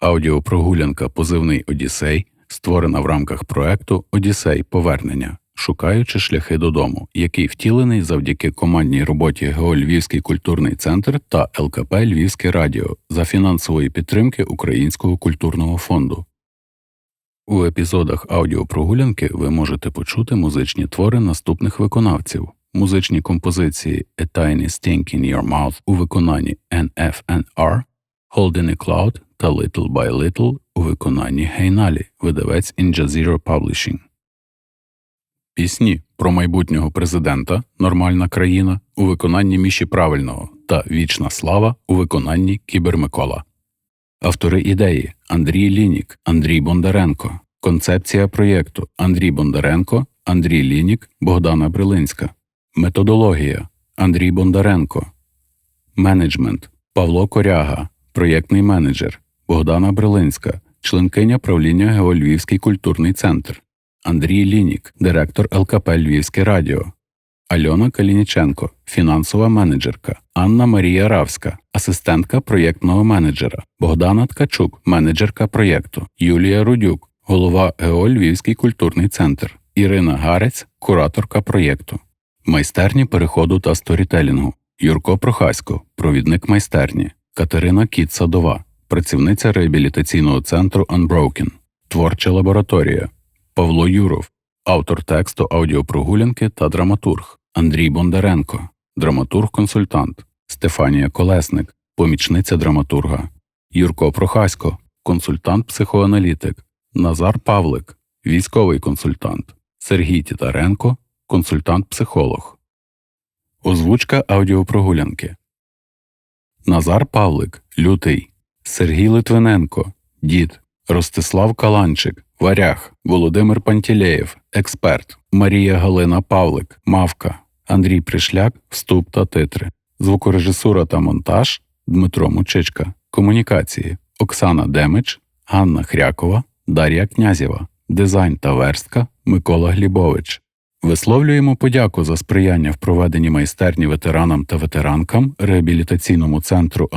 Аудіопрогулянка Позивний Одіссей створена в рамках проекту Одіссей Повернення, шукаючи шляхи додому, який втілений завдяки командній роботі ГО Львівський культурний центр та ЛКП Львівське радіо за фінансової підтримки Українського культурного фонду. У епізодах аудіопрогулянки ви можете почути музичні твори наступних виконавців. Музичні композиції A Tiny Stink in Your Mouth у виконанні NFNR, Holding a Cloud та Little by Little у виконанні Гейналі, видавець In Jazeera Publishing. Пісні про майбутнього президента Нормальна країна у виконанні Міші Правильного та Вічна слава у виконанні Кібермикола. Автори ідеї Андрій Лінік, Андрій Бондаренко. Концепція проєкту Андрій Бондаренко, Андрій Лінік, Богдана Брилинська. Методологія Андрій Бондаренко. Менеджмент Павло Коряга, проєктний менеджер, Богдана Брилинська, членкиня правління ГЕО Львівський культурний центр, Андрій Лінік, директор ЛКП Львівське радіо, Альона Калініченко, фінансова менеджерка, Анна Марія Равська, асистентка проєктного менеджера, Богдана Ткачук, менеджерка проєкту, Юлія Рудюк, голова ГЕО Львівський культурний центр, Ірина Гарець, кураторка проєкту, майстерні переходу та сторітелінгу, Юрко Прохасько, провідник майстерні, Катерина Кіт Садова, працівниця реабілітаційного центру Unbroken, творча лабораторія, Павло Юров, автор тексту аудіопрогулянки та драматург, Андрій Бондаренко, драматург-консультант, Стефанія Колесник, помічниця драматурга, Юрко Прохасько, консультант-психоаналітик, Назар Павлик, військовий консультант, Сергій Тітаренко, консультант-психолог. Озвучка аудіопрогулянки. Назар Павлик, лютий, Сергій Литвиненко, дід, Ростислав Каланчик, варяг, Володимир Пантілеєв, експерт, Марія Галина Павлик, мавка, Андрій Пришляк, вступ та титри, звукорежисура та монтаж Дмитро Мучичка, комунікації Оксана Демич, Ганна Хрякова, Дар'я Князєва, дизайн та верстка Микола Глібович. Висловлюємо подяку за сприяння в проведенні майстерні ветеранам та ветеранкам реабілітаційному центру